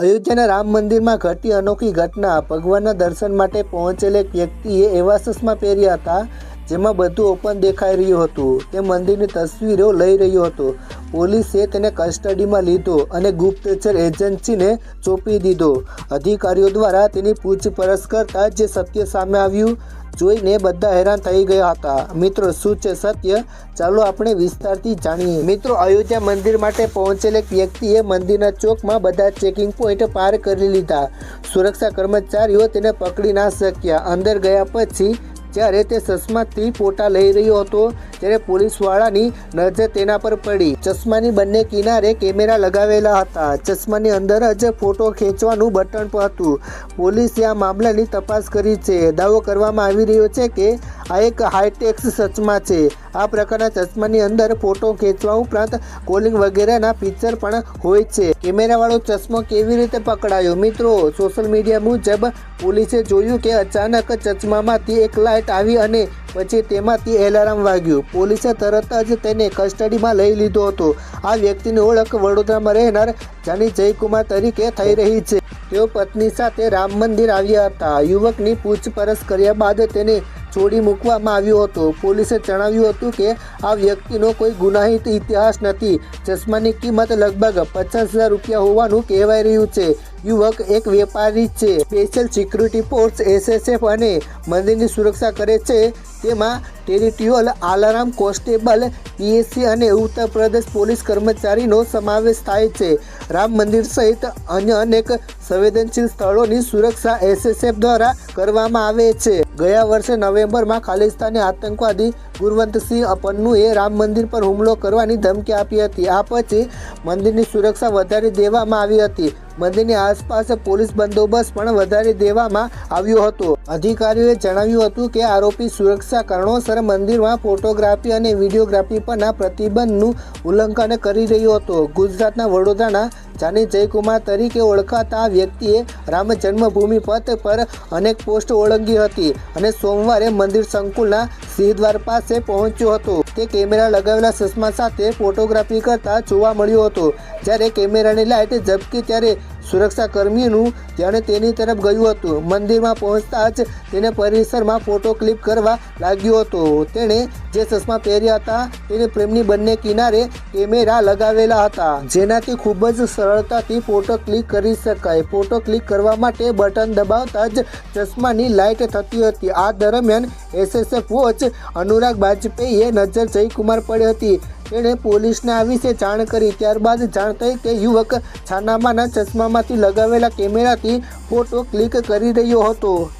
અયોધ્યાના રામ મંદિરમાં ઘટી અનોખી ઘટના. ભગવાનના દર્શન માટે પહોંચેલ એક વ્યક્તિએ એવા ચશ્મા પહેર્યા હતા, જેમાં બધું ઓપન દેખાઈ રહ્યું હતું. તે મંદિરની તસવીરો લઈ રહ્યો હતો. પોલીસે તેને કસ્ટડીમાં લીધો અને ગુપ્તચર એજન્સીને ચોપી દીધો. અધિકારીઓ દ્વારા તેની પૂછપરછ કરતા જે સત્ય સામે આવ્યું. જોઈને બધા હેરાન થઈ ગયા હતા. મિત્રો, શું છે સત્ય? ચાલો આપણે વિસ્તારથી જાણીએ. મિત્રો, અયોધ્યા મંદિર માટે પહોંચેલ એક વ્યક્તિએ મંદિરના ચોકમાં બધા ચેકિંગ પોઈન્ટ પાર કરી લીધા. સુરક્ષા કર્મચારીઓ તેને પકડી ના શક્યા. અંદર ગયા પછી જ્યારે તે ચશ્માથી ફોટા લઈ રહ્યો હતો, ત્યારે પોલીસવાળાની નજર તેના પર પડી. ચશ્માની બંને કિનારે કેમેરા લગાવેલા હતા. ચશ્માની અંદર જ ફોટો ખેંચવાનું બટન પણ હતું. પોલીસે આ મામલાની તપાસ કરી છે. દાવો કરવામાં આવી રહ્યો છે કે આ એક હાઈટેક્સ ચશ્મા છે. આ પ્રકારના ચશ્માની અંદર ફોટો ખેંચવા ઉપરાંત કોલિંગ વગેરેના ફીચર પણ હોય છે. કેમેરાવાળો ચશ્મો કેવી રીતે પકડાયો? મિત્રો સોશિયલ મીડિયા મુજબ પોલીસે જોયું કે અચાનક ચશ્મામાંથી એક લાઇટ આવી અને પછી તેમાંથી એલાર્મ વાગ્યું. પોલીસે તરત જ તેને કસ્ટડીમાં લઈ લીધો હતો. આ વ્યક્તિની ઓળખ વડોદરામાં રહેનાર જાની જયકુમાર તરીકે થઈ રહી છે. તેઓ પત્ની સાથે રામ મંદિર આવ્યા હતા. યુવકની પૂછપરછ કર્યા બાદ તેને છોડી મૂકવામાં આવ્યો હતો. પોલીસે જણાવ્યું હતું કે આ વ્યક્તિનો કોઈ ગુનાહિત ઇતિહાસ નથી. ચશ્માની કિંમત લગભગ પચાસ હજાર રૂપિયા હોવાનું કહેવાય રહ્યું છે. યુવક એક વેપારી છે. સ્પેશિયલ સિક્યુરિટી ફોર્સ એસએસએફ અને મંદિરની સુરક્ષા કરે છે. તેમાં ટેરિટોરિયલ આલારામ કોન્સ્ટેબલ, પીએસસી અને ઉત્તર પ્રદેશ પોલીસ કર્મચારીનો સમાવેશ થાય છે. રામ મંદિર સહિત અન્ય અનેક સંવેદનશીલ સ્થળોની સુરક્ષા એસએસએફ દ્વારા કરવામાં આવે છે. ગયા વર્ષે નવેમ્બરમાં ખાલિસ્તાની આતંકવાદી ગુરવંતસિંહ પન્નુએ રામ મંદિર પર હુમલો કરવાની ધમકી આપી હતી. આ પછી મંદિરની સુરક્ષા વધારી દેવામાં આવી હતી. મંદિરની આસપાસ પોલીસ બંદોબસ્ત પણ વધારી દેવામાં આવ્યો હતો. અધિકારીઓએ જણાવ્યું હતું કે આરોપી સુરક્ષા કારણોસર મંદિરમાં ફોટોગ્રાફી અને વિડીયોગ્રાફી પરના પ્રતિબંધનું ઉલ્લંઘન કરી રહ્યો હતો. ગુજરાતના વડોદરાના જાની જયકુમાર તરીકે ઓળખાતા વ્યક્તિએ રામ જન્મભૂમિ પથ પર અનેક પોસ્ટ ઓળંગી હતી અને સોમવારે મંદિર સંકુલના સિંહદ્વાર પાસે પહોંચ્યો હતો. તે કેમેરા લગાવેલા ચશ્મા સાથે ફોટોગ્રાફી કરતા જોવા મળ્યો હતો. જ્યારે કેમેરાની લાઇટ ઝબકી ત્યારે સુરક્ષા કર્મીનું ધ્યાન તેની તરફ ગયું હતું. મંદિરમાં પહોંચતા જ તેને પરિસરમાં ફોટો ક્લિક કરવા લાગ્યો હતો. તેણે જે ચશ્મા પહેર્યા હતા તેને પ્રેમની બંને કિનારે કેમેરા લગાવેલા હતા. જેનાથી ખૂબ જ સરળતાથી ફોટો ક્લિક કરી શકાય. ફોટો ક્લિક કરવા માટે બટન દબાવતા જ ચશ્માની લાઇટ થતી હતી. આ દરમિયાન એસએસએફ વોચ અનુરાગ બાજપેયીએ નજર જયકુમાર પડી હતી. તેણે પોલીસને આ વિશે જાણ કરી. ત્યારબાદ જાણ થઈ કે યુવક છાનામાના ચશ્મામાંથી લગાવેલા કેમેરાથી ફોટો ક્લિક કરી રહ્યો હતો.